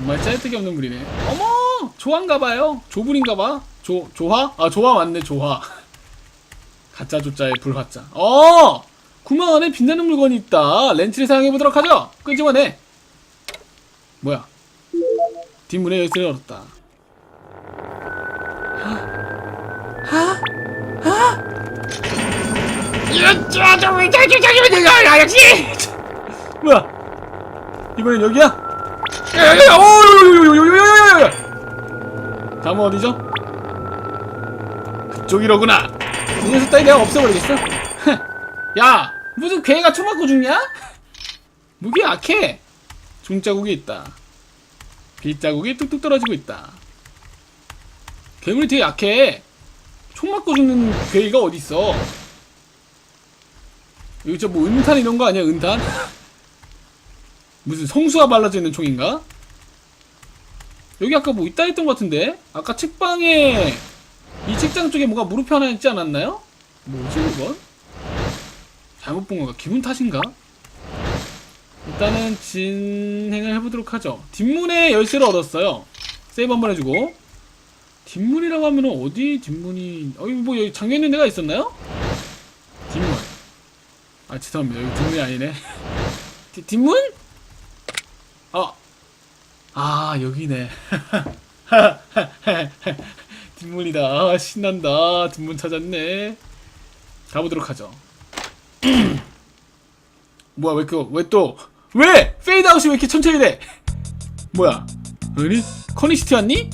정말 짜릿하게 없는 물이네. 어머! 조화인가봐요. 조불인가봐. 조, 조화? 아, 조화 맞네, 조화. 가짜 조자에 불화자. 어! 구멍 안에 빛나는 물건이 있다. 렌치를 사용해보도록 하죠. 끄집어내. 뭐야? 뒷문에 열쇠를. 이런 짜증을 짜증을 내가 역시 뭐야? 이번엔 여기야? 다음은 어디죠? 그쪽이로구나. 이 녀석 따위 내가 없애버리겠어? 야! 무슨 괴가 총 맞고 죽냐? 무기 약해. 중자국이 있다. 빗자국이 뚝뚝 떨어지고 있다. 괴물이 되게 약해. 총 맞고 죽는 괴가 어딨어? 이거 저뭐 은탄 이런 거 아니야 은탄? 무슨 성수가 발라져 있는 총인가? 여기 아까 뭐 있다 했던 것 같은데? 아까 책방에 이 책장 쪽에 뭐가 무릎 하나 있지 않았나요? 뭐지 그건? 잘못 본 건가? 기분 탓인가? 일단은 진행을 해보도록 하죠 뒷문에 열쇠를 얻었어요 세이브 한번 해주고 뒷문이라고 하면 은 어디 뒷문이 어이 뭐 여기 잠겨있는 데가 있었나요? 뒷문 아 죄송합니다 여기 뒷문이 아니네 뒷- 뒷문? 아, 아 여기네. 뒷문이다. 아, 신난다. 뒷문 찾았네. 가보도록 하죠. 뭐야 왜 그 왜 또? 왜? 페이드아웃이 왜 이렇게 천천히 돼? 뭐야? 아니 커니시티 왔니?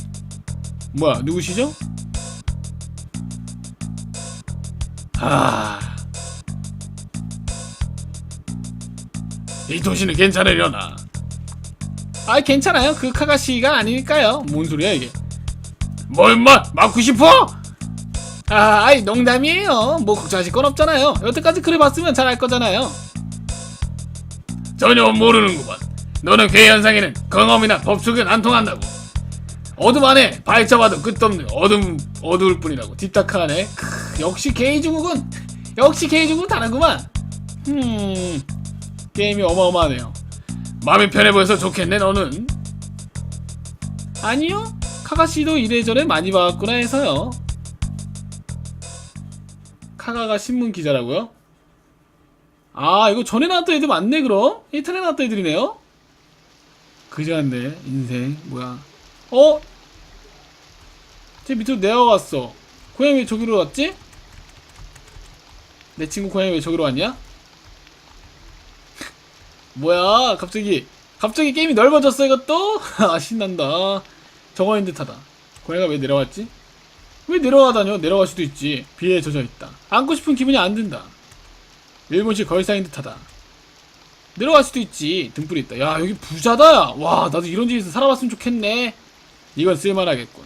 뭐야 누구시죠? 아... 이 도시는 괜찮으려나? 아 괜찮아요. 그 카가시가 아니니까요. 뭔 소리야 이게? 뭐 임마 맞고 싶어? 아, 아이 농담이에요. 뭐 걱정하실 건 없잖아요. 여태까지 그래 봤으면 잘 알 거잖아요. 전혀 모르는구만. 너는 괴 현상에는 경험이나 법칙은 안 통한다고. 어둠 안에 발자봐도 끝없는 어둠 어두울 뿐이라고 딥다크하네. 크, 역시 게이 중국은 역시 게이 중국은 다르구만. 음. 게임이 어마어마하네요. 마음이 편해 보여서 좋겠네 너는. 아니요. 카가씨도 이래저래 많이 봐왔구나 해서요. 카가가 신문 기자라고요? 아 이거 전에 나왔던 애들 맞네 그럼? 이틀에 나왔던 애들이네요? 그지 같네 인생 뭐야 어? 쟤 밑으로 내려갔어 고양이 왜 저기로 왔지? 내 친구 고양이 왜 저기로 왔냐? 뭐야? 갑자기 갑자기 게임이 넓어졌어 이것도? 아 신난다. 저거인 듯하다. 고양이가 왜 내려왔지? 왜 내려가다녀? 내려갈 수도 있지. 비에 젖어있다. 안고 싶은 기분이 안 든다. 일본식 걸상인 듯하다. 내려갈 수도 있지. 등불이 있다. 야 여기 부자다! 와 나도 이런 집에서 살아봤으면 좋겠네. 이건 쓸만하겠군.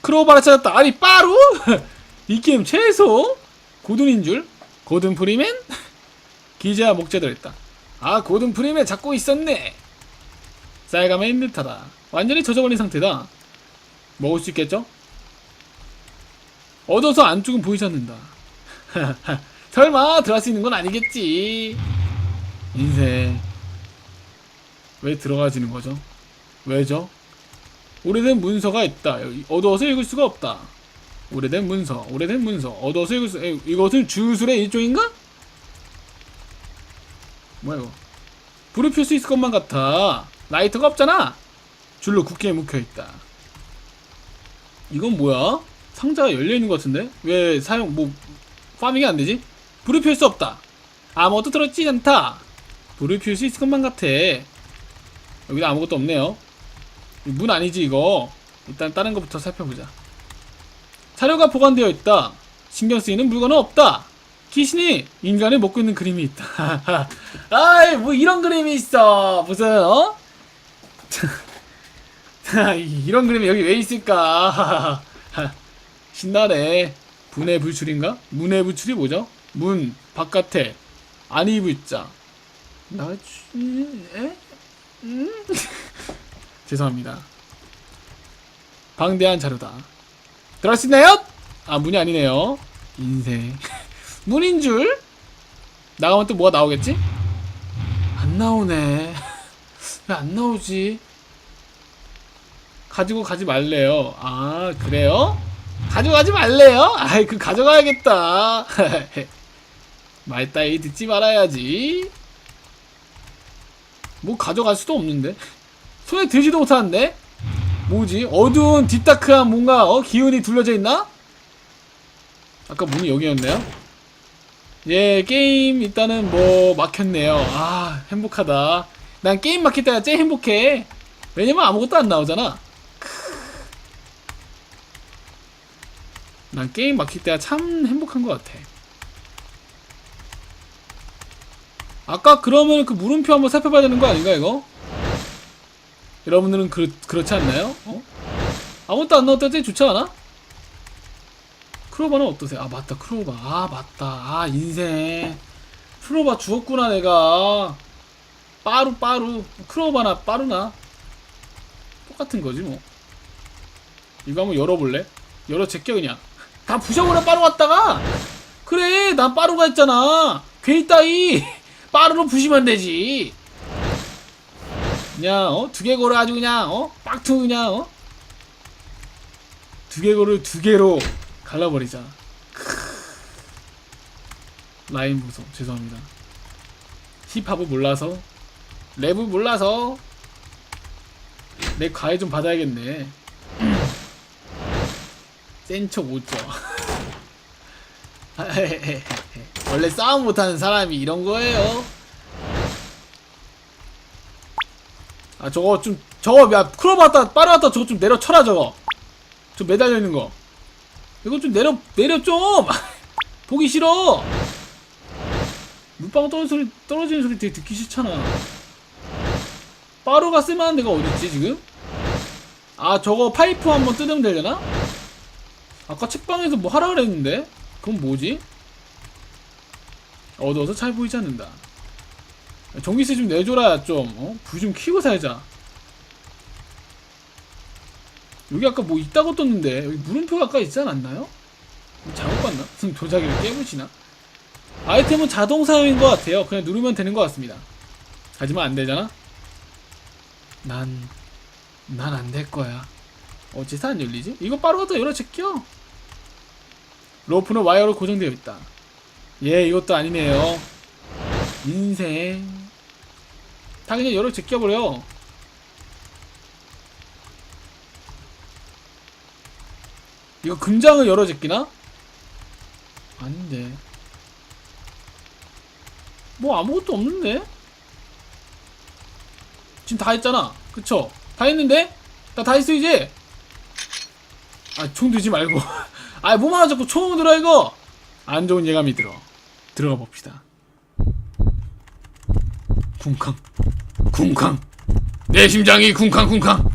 크로바를 찾았다. 아니 빠루? 이 게임 최소? 고든인 줄? 고든 프리맨? 기자 목재들 있다 아 고든 프리맨 잡고 있었네. 쌀감에 있는 듯하다 완전히 젖어버린 상태다. 먹을 수 있겠죠? 얻어서 안쪽은 보이지 않는다. 설마 들어갈 수 있는 건 아니겠지. 인생. 왜 들어가지는 거죠? 왜죠? 오래된 문서가 있다. 어두워서 읽을 수가 없다. 오래된 문서 오래된 문서. 어두워서 읽을 수 에, 이것은 주술의 일종인가? 뭐야 이거? 불을 필 수 있을 것만 같아. 라이터가 없잖아. 줄로 굳게 묶여있다. 이건 뭐야? 상자가 열려있는 것 같은데? 왜 사용 뭐 파밍이 안되지? 불을 필수 없다. 아무것도 들어있지 않다. 불을 필수 있을 것만 같아. 여기도 아무것도 없네요. 문 아니지 이거? 일단 다른 것부터 살펴보자. 사료가 보관되어 있다. 신경 쓰이는 물건은 없다 귀신이 인간을 먹고 있는 그림이 있다 아이 뭐 이런 그림이 있어 무슨 어? 이런 그림이 여기 왜 있을까 신나네 분해 불출인가? 문해 불출이 뭐죠? 문 바깥에 안이 불자 나주 에? 음? 죄송합니다 방대한 자료다 들어갈 수 있나요? 아 문이 아니네요 인생 문인 줄 나가면 또 뭐가 나오겠지? 안 나오네 왜 안 나오지 가지고 가지 말래요. 아, 그래요? 가져가지 말래요? 아이, 그 가져가야겠다. 말 따위 듣지 말아야지. 뭐 가져갈 수도 없는데. 손에 들지도 못하는데? 뭐지? 어두운 딥다크한 뭔가 어? 기운이 둘러져 있나? 아까 문이 여기였네요. 예, 게임 일단은 뭐 막혔네요. 아, 행복하다. 난 게임 막힐 때가 제일 행복해. 왜냐면 아무것도 안 나오잖아. 크. 난 게임 막힐 때가 참 행복한 것 같아. 아까 그러면 그 물음표 한번 살펴봐야 되는 거 아닌가 이거? 여러분들은 그, 그렇지 않나요? 어? 아무것도 안 나올 때 좋지 않아? 크로바는 어떠세요? 아 맞다. 크로바. 아 맞다. 아 인생. 크로바 죽었구나 내가. 빠루 빠루. 크로바나 빠루나? 똑같은 거지 뭐. 이거 한번 열어볼래? 열어 제껴 그냥. 다 부셔버려 빠루 갔다가. 그래 난 빠루가 있잖아. 괜히 따위. 빠루로 부시면 되지. 그냥 어? 두개골을 아주 그냥 어? 빡투 그냥 어? 두개골을 두 개로 갈라버리자. 라인 보소 죄송합니다. 힙합을 몰라서? 랩을 몰라서? 내 과외 좀 받아야겠네. 센척 못줘. 원래 싸움 못하는 사람이 이런 거예요. 아 저거 좀 저거 야 크로바다 빠르다 저거 좀 내려 쳐라 저거. 저 매달려 있는 거 이거 좀 내려 내려 좀! 보기 싫어! 물방울 떨어지는 소리 떨어지는 소리 되게 듣기 싫잖아. 빠루가 쓸만한 데가 어딨지 지금? 아 저거 파이프 한번 뜯으면 되려나? 아까 책방에서 뭐 하라 그랬는데? 그건 뭐지? 어두워서 잘 보이지 않는다. 전기세 좀 내줘라 좀. 어? 불좀 켜고 살자 여기 아까 뭐 있다고 떴는데 여기 물음표가 아까 있지 않았나요? 잘못 봤나? 무슨 도자기를 깨부시나? 아이템은 자동 사용인 것 같아요 그냥 누르면 되는 것 같습니다 하지만 안 되잖아? 난... 난 안 될 거야 어째서 안 열리지? 이거 갖다 열어 제껴 로프는 와이어로 고정되어 있다 예 이것도 아니네요 인생 다 그냥 열어 제껴버려 이거 금장을 열어 제끼나? 아닌데 뭐 아무것도 없는데? 지금 다 했잖아 그쵸? 다 했는데? 나 다 했어 이제? 아총 들지 말고 아 뭐만 자꾸 총 들어 이거 안 좋은 예감이 들어 들어가 봅시다 쿵쾅 쿵쾅 내 심장이 쿵쾅쿵쾅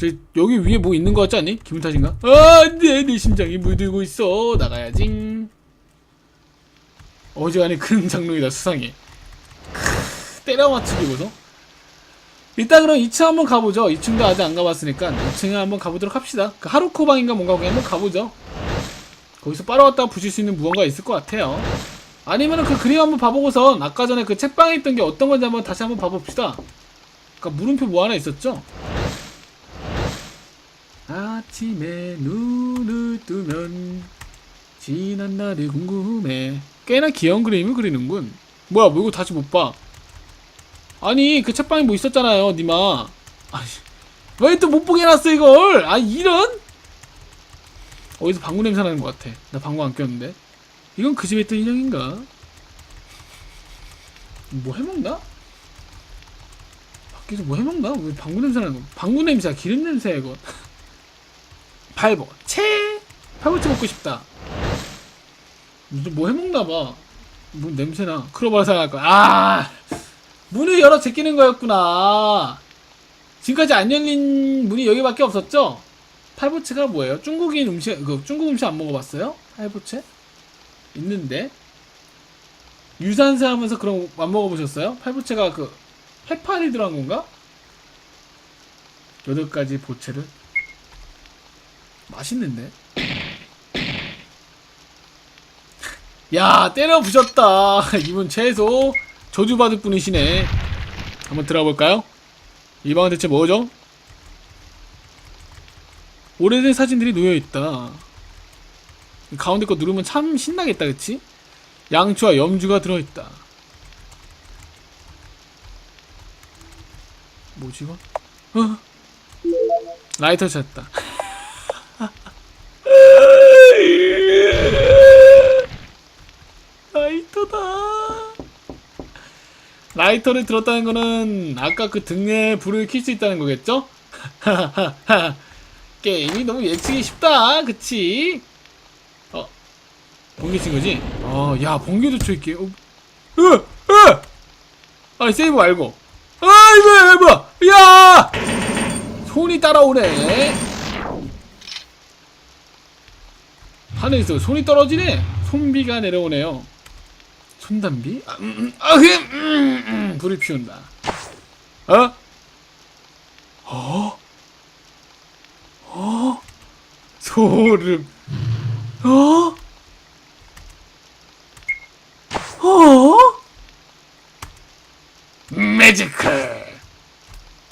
저 여기 위에 뭐 있는 거 같지 않니? 기분 탓인가? 아 내 내 심장이 물들고 있어. 나가야지 어지간히 큰 장롱이다 수상해. 크, 때려 맞추기 보소. 일단 그럼 2층 한번 가보죠. 2층도 아직 안 가봤으니까 2층에 한번 가보도록 합시다. 그 하루코방인가 뭔가 거기 한번 가보죠. 거기서 빨아왔다 부실 수 있는 무언가 있을 것 같아요. 아니면은 그 그림 한번 봐보고선 아까 전에 그 책방에 있던 게 어떤 건지 한번 다시 한번 봐봅시다. 그니까 물음표 뭐 하나 있었죠? 아침에 눈을 뜨면 지난 날이 궁금해. 꽤나 귀여운 그림을 그리는군. 뭐야 뭐 이거 다시 못봐. 아니 그 책방에 뭐 있었잖아요 니마. 왜 또 못보게 해놨어 이걸? 아 이런? 어디서 방구 냄새 나는 것 같아. 나 방구 안 꼈는데. 이건 그 집에 있던 인형인가? 뭐 해먹나? 밖에서 뭐 해먹나? 왜 방구 냄새 나는 거? 방구 냄새야 기름 냄새야 이거. 팔보 채 팔보채 먹고 싶다 뭐 해먹나봐 뭐 냄새나 크로바를 사갈 거야 아 문을 열어 제끼는 거였구나 지금까지 안 열린 문이 여기밖에 없었죠? 팔보채가 뭐예요? 중국인 음식 그 중국 음식 안 먹어봤어요? 팔보채 있는데 유산세 하면서 그런 거 안 먹어보셨어요? 팔보채가 그 해파리 들어간 건가? 여덟 가지 보채를 맛있는데 야 때려 부셨다 이분 최소 저주받을 분이시네 한번 들어볼까요? 이 방은 대체 뭐죠? 오래된 사진들이 놓여있다. 가운데 거 누르면 참 신나겠다, 그치? 양초와 염주가 들어있다. 뭐지, 이거? 어? 라이터 찾았다. 라이터를 들었다는 거는 아까 그 등에 불을 켤수 있다는 거겠죠? 게임이 너무 예측이 쉽다, 그치? 어, 번개 친 거지? 어, 야, 번개도 쳐있게. 어, 으, 으! 아, 세이브 말고. 아, 이거, 이거, 뭐야! 야! 손이 따라오네. 하늘에서 손이 떨어지네. 손비가 내려오네요. 손담비? 아, 음, 음, 아, 그, 음, 음, 불을 피운다. 어? 어? 어? 소름. 어? 어? 매지크.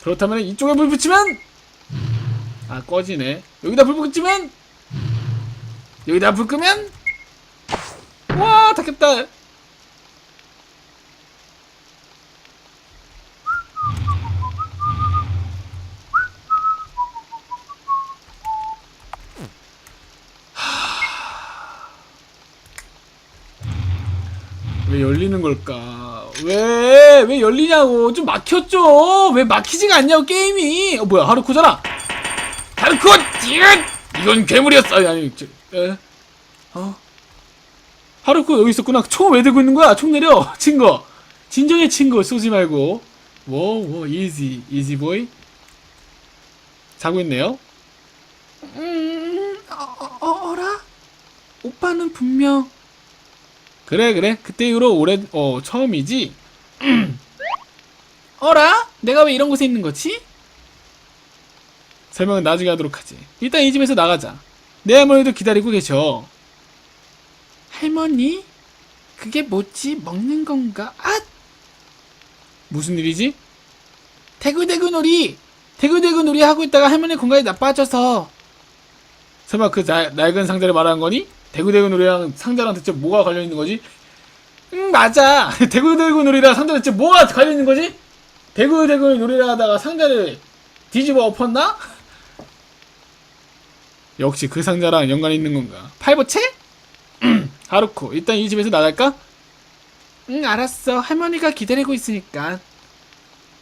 그렇다면 이쪽에 불 붙이면 아 꺼지네. 여기다 불 붙이면 여기다 불 끄면 와, 다 켰다. 왜 열리는 걸까? 왜? 왜 열리냐고? 좀 막혔죠? 왜 막히지가 않냐고, 게임이! 어, 뭐야, 하루코잖아! 하루코! 찌릿! 이건 괴물이었어! 아니, 아니, 저, 에? 어? 하루코 여기 있었구나. 총 왜 들고 있는 거야? 총 내려! 친구! 진정해, 친구! 쏘지 말고. 워, 워, 이지, 이지 보이? 자고 있네요? 음, 어, 어, 어라? 오빠는 분명 그래 그래. 그때 이후로 올해 어 처음이지? 어라? 내가 왜 이런 곳에 있는 거지? 설명은 나중에 하도록 하지. 일단 이 집에서 나가자. 내 할머니도 기다리고 계셔. 할머니? 그게 뭐지? 먹는 건가? 아 무슨 일이지? 대구대구 놀이! 대구대구 놀이 하고 있다가 할머니 건강이 나빠져서 설마 그 날, 낡은 상자를 말하는 거니? 대구대구 놀이랑 상자랑 대체 뭐가 관련 있는 거지? 응 맞아 대구대구 놀이랑 상자 대체 뭐가 관련 있는 거지? 대구대구 놀이를 하다가 상자를 뒤집어 엎었나? 역시 그 상자랑 연관이 있는 건가? 팔보채? 하루코 일단 이 집에서 나갈까? 응 알았어 할머니가 기다리고 있으니까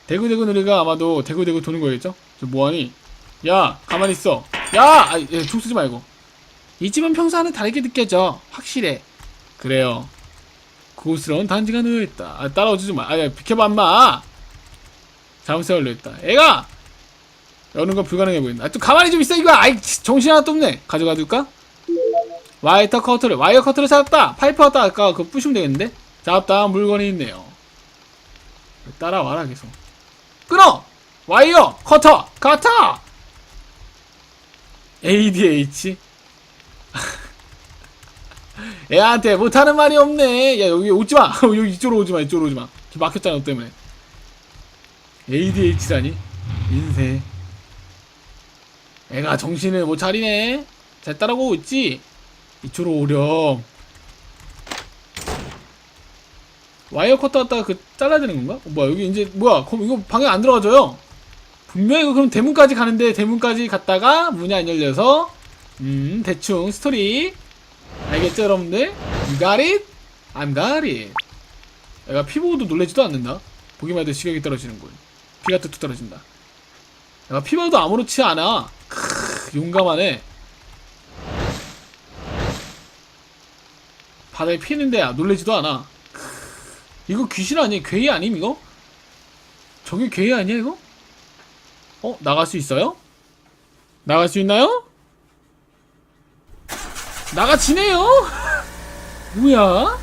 대구대구 놀이가 아마도 대구대구 도는 거겠죠? 저 뭐하니? 야 가만히 있어 야! 아, 예, 총 쏘지 말고 이 집은 평소와는 다르게 느껴져. 확실해. 그래요. 고스러운 단지가 놓여있다. 아, 따라오지 마. 아, 야, 비켜봐 인마. 잘못에 걸려있다. 애가! 여는 건 불가능해 보인다. 아, 좀 가만히 좀 있어 이거. 아이 정신 하나도 없네. 가져가 둘까? 와이터 커터를 와이어 커터를 찾았다. 파이프 왔다. 아까 그거 부시면 되겠는데? 잡다. 물건이 있네요. 따라와라 계속. 끊어! 와이어 커터! 커터 ADH 애한테 못하는 말이 없네. 야 여기 오지마. 여기 이쪽으로 오지마 이쪽으로 오지마. 막혔잖아 너 때문에. ADH라니? 인생 애가 정신을 못 차리네. 잘 따라오고 있지? 이쪽으로 오렴. 와이어 커터 갖다가 그 잘라야 되는 건가? 어, 뭐야 여기 이제 뭐야 그럼 이거 방에 안 들어가져요? 분명히 그럼 대문까지 가는데 대문까지 갔다가 문이 안 열려서 음 대충 스토리 알겠죠 여러분들? You got it? I'm got it 얘가 피 보고도 놀래지도 않는다 보기만 해도 시력이 떨어지는군 피가 뚝뚝 떨어진다 얘가 피 봐도 아무렇지 않아 크 용감하네 바다에 피는데 놀래지도 않아 크, 이거 귀신 아니 괴이 아님 이거? 저게 괴이 아니야 이거? 어? 나갈 수 있어요? 나갈 수 있나요? 나가지네요? 뭐야?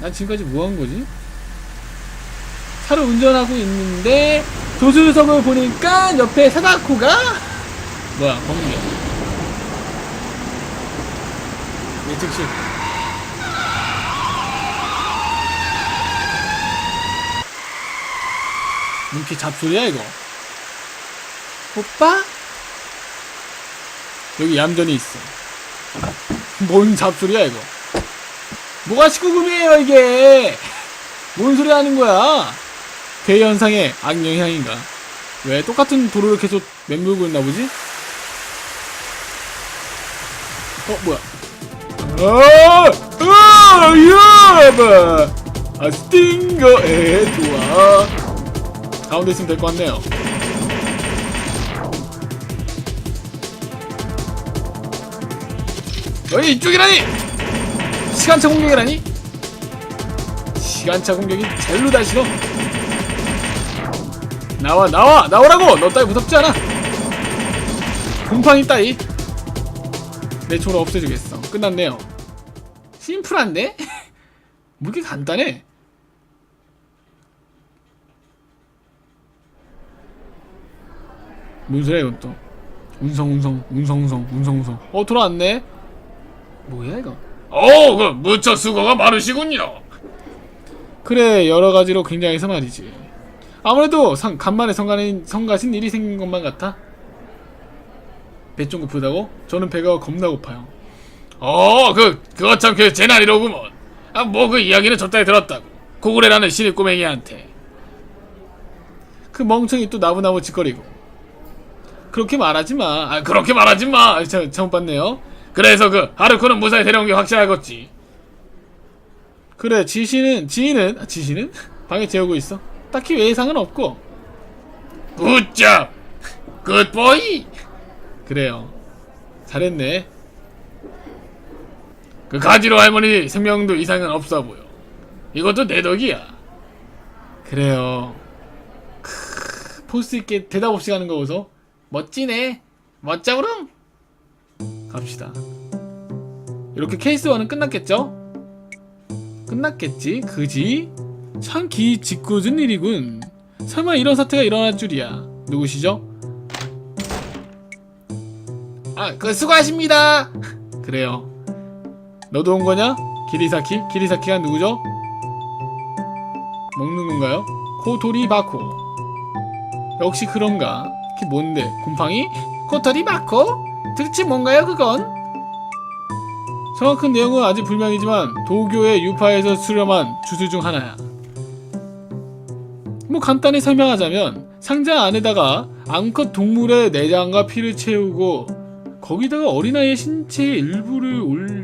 난 지금까지 뭐 한 거지? 차를 운전하고 있는데 조수석을 보니까 옆에 사다코가 뭐야 번개 예측실 이렇게 잡소리야 이거 오빠? 여기 얌전히 있어. 뭔 잡소리야 이거? 뭐가 19금이에요 이게? 뭔 소리 하는 거야? 대현상의 악영향인가? 왜 똑같은 도로를 계속 맴돌고 있나 보지? 어 뭐야? 아, 아, 야바, 아 스팅거, 에 좋아. 가운데 있으면 될 것 같네요. 어이 이쪽이라니! 시간차 공격이라니? 시간차 공격이 젤로 다 싫어. 나와 나와 나오라고! 너 따위 무섭지 않아. 곰팡이 따위. 내 초를 없애주겠어. 끝났네요. 심플한데? 뭐 이렇게 간단해? 뭔 소리야 이건 또 운성 운성 운성 운성 운성 운성 어 돌아왔네 뭐야 이거 오, 그 무척 수고가 많으시군요. 그래 여러 가지로 굉장해서 말이지 아무래도 상, 간만에 성가신, 성가신 일이 생긴 것만 같아 배 좀 고프다고? 저는 배가 겁나 고파요 어, 그 그거 참그제 날이로구먼. 아, 뭐 그 이야기는 저따위 들었다고. 고구려라는 신입 꼬맹이한테. 그 멍청이 또 나부나부 짓거리고 그렇게 말하지 마 아, 그렇게 말하지 마. 아, 잘, 잘못 봤네요 그래서 그 하르코는 무사히 데려온 게 확실하겠지. 그래 지시는 지인은 아, 지시는 방에 재우고 있어 딱히 외상은 없고 굿잡. 굿보이. 그래요 잘했네 그 가지로 할머니 생명도 이상은 없어 보여. 이것도 내 덕이야. 그래요 크, 포스 있게 대답 없이 가는 거 보소 멋지네 멋져부름 갑시다 이렇게 케이스 1은 끝났겠죠? 끝났겠지 그지? 참 기짓궂은 일이군 설마 이런 사태가 일어날 줄이야 누구시죠? 아, 그 수고하십니다. 그래요. 너도 온 거냐? 기리사키? 기리사키가 누구죠? 먹는 건가요? 코토리 바코. 역시 그런가? 그게 뭔데? 곰팡이? 코토리 바코? 도대체 뭔가요, 그건? 정확한 내용은 아직 불명이지만 도교의 유파에서 수렴한 주술 중 하나야. 뭐 간단히 설명하자면 상자 안에다가 암컷 동물의 내장과 피를 채우고 거기다가 어린아이의 신체의 일부를 올려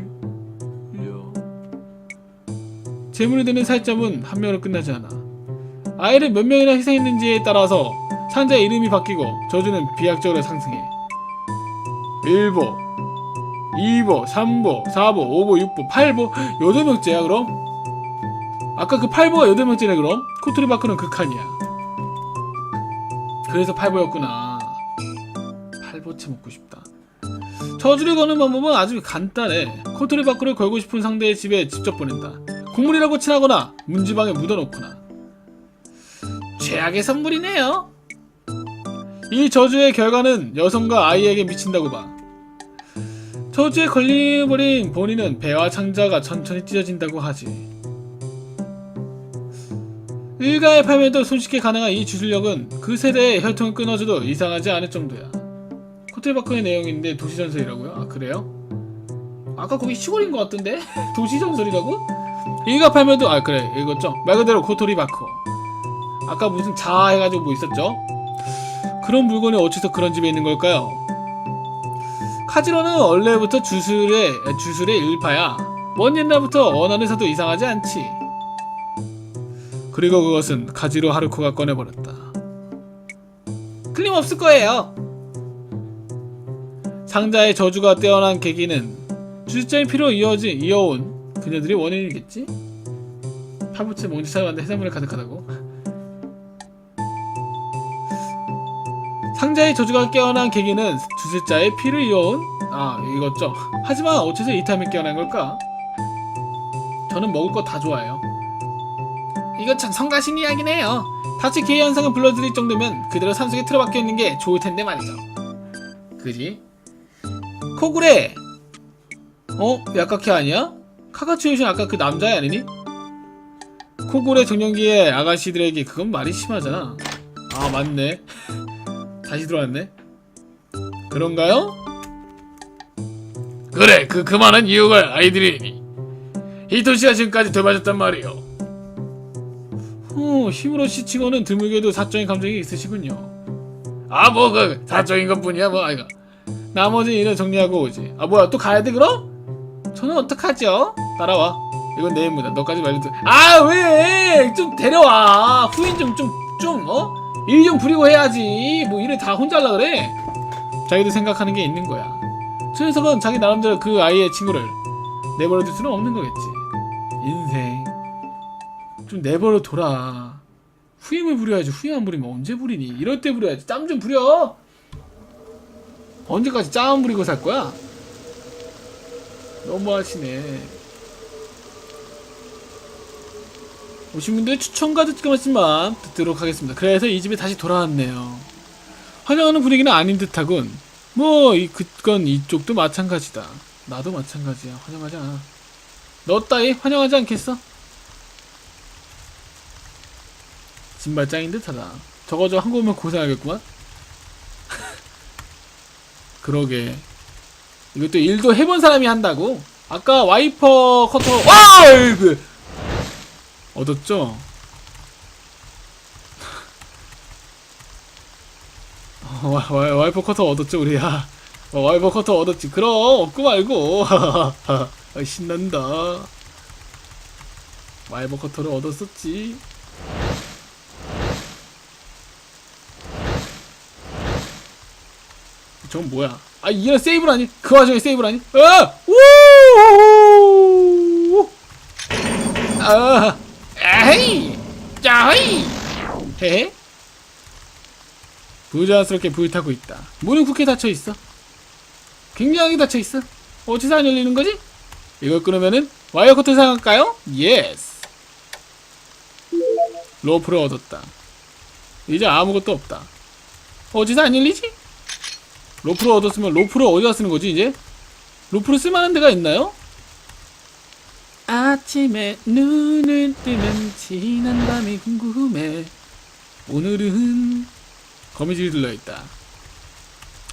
재물이 되는 살점은 한 명으로 끝나지 않아 아이를 몇 명이나 희생했는지에 따라서 상자의 이름이 바뀌고 저주는 비약적으로 상승해 1보 2보 3보 4보 5보 6보 8보 8명째야 그럼? 아까 그 8보가 8명째네 그럼? 코토리 바크는 극한이야 그래서 8보였구나 8보채 먹고 싶다 저주를 거는 방법은 아주 간단해. 밖으로 걸고 싶은 상대의 집에 직접 보낸다. 국물이라고 칠하거나 문지방에 묻어놓거나. 최악의 선물이네요. 이 저주의 결과는 여성과 아이에게 미친다고 봐. 저주에 걸려버린 본인은 배와 창자가 천천히 찢어진다고 하지. 일가에 팔면도 손쉽게 가능한 이 주술력은 그 세대의 혈통을 끊어줘도 이상하지 않을 정도야. 호텔바크의 내용인데 도시전설이라고요? 아 그래요? 아까 거기 시골인 것 같던데? 도시전설이라고? 일가 팔면도 아 그래 읽었죠? 말 그대로 코토리바크 아까 무슨 자 해가지고 뭐 있었죠? 그런 물건이 어째서 그런 집에 있는 걸까요? 카지노는 원래부터 주술의 주술의 일파야 먼 옛날부터 원한에서도 이상하지 않지 그리고 그것은 카지로 하루코가 꺼내버렸다 틀림없을 거예요 상자의 저주가 떼어난 계기는 주술자의 피로 이어지 이어온 그녀들이 원인이겠지? 파부채 몽지 찾아봤는데 해산물이 가득하다고? 상자의 저주가 깨어난 계기는 주술자의 피를 이어온 아 이거죠 하지만 어째서 이 타임에 깨어난 걸까? 저는 먹을 거 다 좋아해요 이거 참 성가신 이야기네요 다시 개의 현상을 불러들일 정도면 그대로 산속에 틀어박혀 있는 게 좋을 텐데 말이죠 그지? 코구레 어? 야카키 아니야? 카가츠 요신 아까 그 남자애 아니니? 코구레 정년기의 아가씨들에게 그건 말이 심하잖아 아 맞네 다시 들어왔네 그런가요? 그래 그 그만한 이유가 아이들이니 히토시가 지금까지 되맞았단 말이오 후, 히무로씨 치고는 드물게도 사적인 감정이 있으시군요. 아 뭐 그 사적인 것 뿐이야 뭐 아이가 나머지 일은 정리하고 오지. 아 뭐야 또 가야 돼 그럼? 저는 어떡하죠? 따라와. 이건 내 임무다. 너까지 말해도. 아 왜? 좀 데려와. 후인 좀좀좀 어? 일 좀 부리고 해야지. 뭐 일을 다 혼자 하려 그래? 자기도 생각하는 게 있는 거야. 저 녀석은 자기 나름대로 그 아이의 친구를 내버려 둘 수는 없는 거겠지. 인생 좀 내버려 둬라. 후임을 부려야지. 후임 안 부리면 언제 부리니? 이럴 때 부려야지. 짬 좀 부려. 언제까지 짬 부리고 살 거야? 너무하시네. 오신 분들 추천과 듣기 말씀만 듣도록 하겠습니다. 그래서 이 집에 다시 돌아왔네요. 환영하는 분위기는 아닌 듯하군. 뭐, 이, 그건 이쪽도 마찬가지다. 나도 마찬가지야. 환영하지 않아. 너 따위 환영하지 않겠어? 진발짱인 듯하다. 저거 저 한국 오면 고생하겠구만. 그러게. 이것도 일도 해본 사람이 한다고? 아까 와이퍼 커터, 와! 그 얻었죠? 어, 와, 와, 와이퍼 커터 얻었죠, 우리야. 어, 와이퍼 커터 얻었지. 그럼, 얻고 말고. 아, 신난다. 와이퍼 커터를 얻었었지. 저건 뭐야? 아 이런 세이브라니? 그 와중에 세이브라니? 아! 우! 아! 에헤이! 짜헤이! 헤헤? 부자연스럽게 불 타고 있다. 문은 굳게 닫혀 있어. 굉장하게 닫혀 있어. 어디서 안 열리는 거지? 이걸 끊으면은 와이어 커트 사용할까요? 예스. 로프를 얻었다. 이제 아무것도 없다. 어디서 안 열리지? 로프를 얻었으면 로프를 어디다 쓰는 거지 이제? 로프를 쓸만한 데가 있나요? 아침에 눈을 뜨면 지난 밤이 궁금해. 오늘은 거미줄이 들려있다.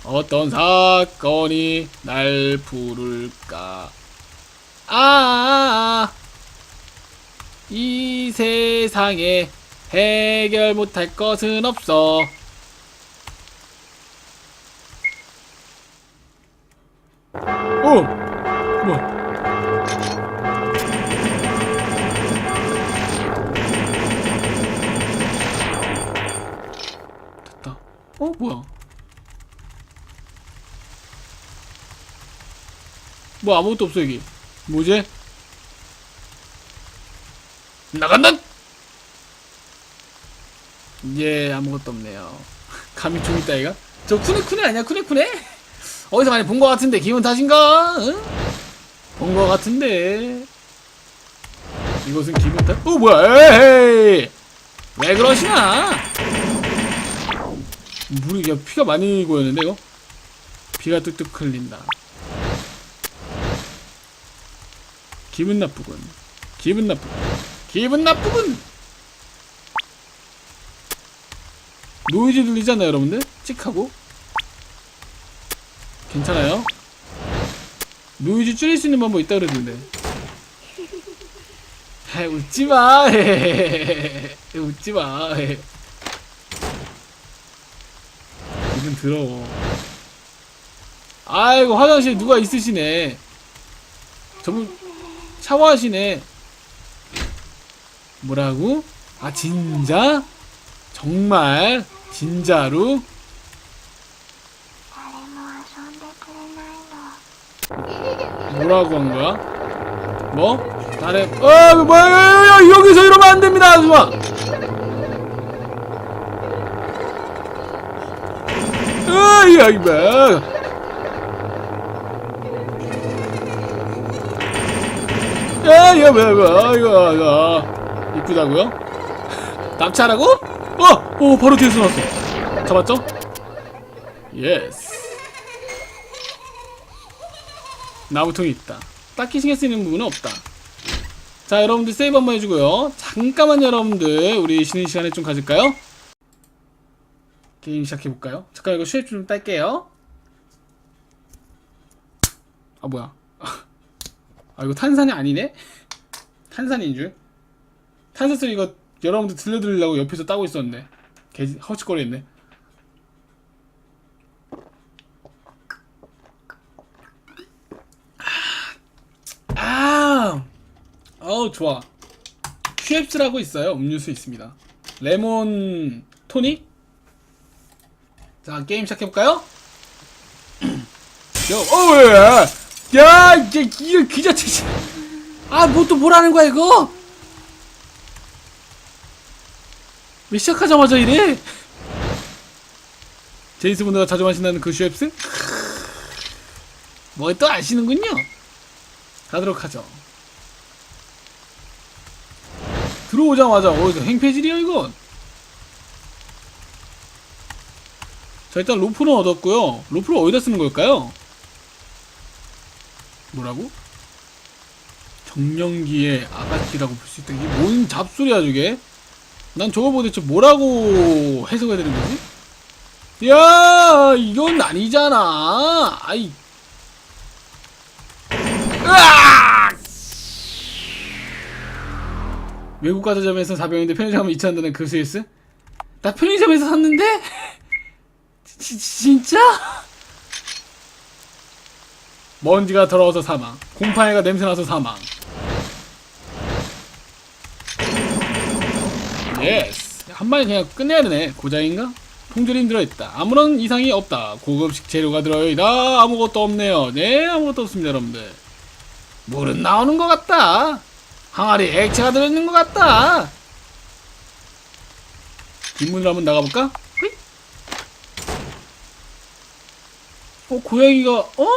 어떤 사건이 날 부를까? 아, 이 세상에 해결 못할 것은 없어. 어! 뭐 어? 뭐야? 뭐 아무것도 없어 여기. 뭐지? 나간다 예 아무것도 없네요. 감이 좀 있다 이가? 저 쿠네쿠네 아니야 쿠네쿠네? 어디서 많이 본 것 같은데 기분 탓인가? 응? 본것 같은데 이것은 기분 탓? 어 뭐야 에이 왜 그러시나? 물이 야 피가 많이 고였는데 이거? 피가 뚝뚝 흘린다. 기분 나쁘군. 기분 나쁘군 기분 나쁘군! 노이즈 들리잖아요 여러분들? 찍하고. 괜찮아요? 노이즈 줄일 수 있는 방법 있다 에 웃지마! 웃지마 기분 더러워 아이고 화장실 누가 있으시네 저분 샤워하시네 뭐라고? 아 진짜? 정말? 진짜로? 뭐라고 한 거야? 뭐? 나래 어 뭐야 여기서 이러면 안 됩니다 아줌마 으야 이봐 야야 뭐야 뭐야 이거 이거 이쁘다고요? 납치하라고? 어! 오 바로 뒤에서 나왔어 잡았죠? 예스 나무통이 있다. 딱히 신경 쓰이는 부분은 없다. 자, 여러분들 세이브 한번 해주고요. 잠깐만 여러분들 우리 쉬는 시간에 좀 가질까요? 게임 시작해볼까요? 잠깐 이거 쉐입 좀 딸게요. 아 뭐야. 아 이거 탄산이 아니네? 탄산인 줄? 탄산 소리 이거 여러분들 들려드리려고 옆에서 따고 있었는데. 개 허치거리했네. 아 어우 좋아. 슈앱스라고 있어요. 음료수 있습니다. 레몬 토닉 자 게임 시작해볼까요? 야, 어, 야, 야, 이게 이거 기자체. 아, 뭐 또 뭐라는 거야 이거? 왜 시작하자마자 이래? 제이스 분들가 자주 마신다는 그 슈앱스? 뭐또 아시는군요. 가도록 하죠. 들어오자마자 어디서 행패질이야 이건? 자 일단 로프는 얻었고요. 로프를 어디다 쓰는 걸까요? 뭐라고? 정령기의 아가씨라고 볼 수 있다. 이게 뭔 잡소리야 저게? 난 저거 보고 대체 뭐라고 해석해야 되는 거지? 야 이건 아니잖아. 아이. 외국 과자점에서 400원인데 편의점 가면 2,000원다는 그 스위스? 나 편의점에서 샀는데? 지, 지- 진짜? 먼지가 더러워서 사망. 곰팡이가 냄새나서 사망. 예스. 한 마리 그냥 끝내야 되네. 고장인가? 통조림 들어있다. 아무런 이상이 없다. 고급식 재료가 들어있다. 아무것도 없네요. 네, 아무것도 없습니다, 여러분들. 물은 나오는 것 같다. 항아리 액체가 들어있는 것 같다. 뒷문으로 한번 나가볼까? 어, 고양이가, 어?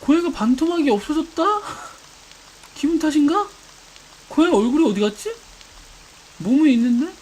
고양이가 반토막이 없어졌다? 기분 탓인가? 고양이 얼굴이 어디 갔지? 몸에 있는데?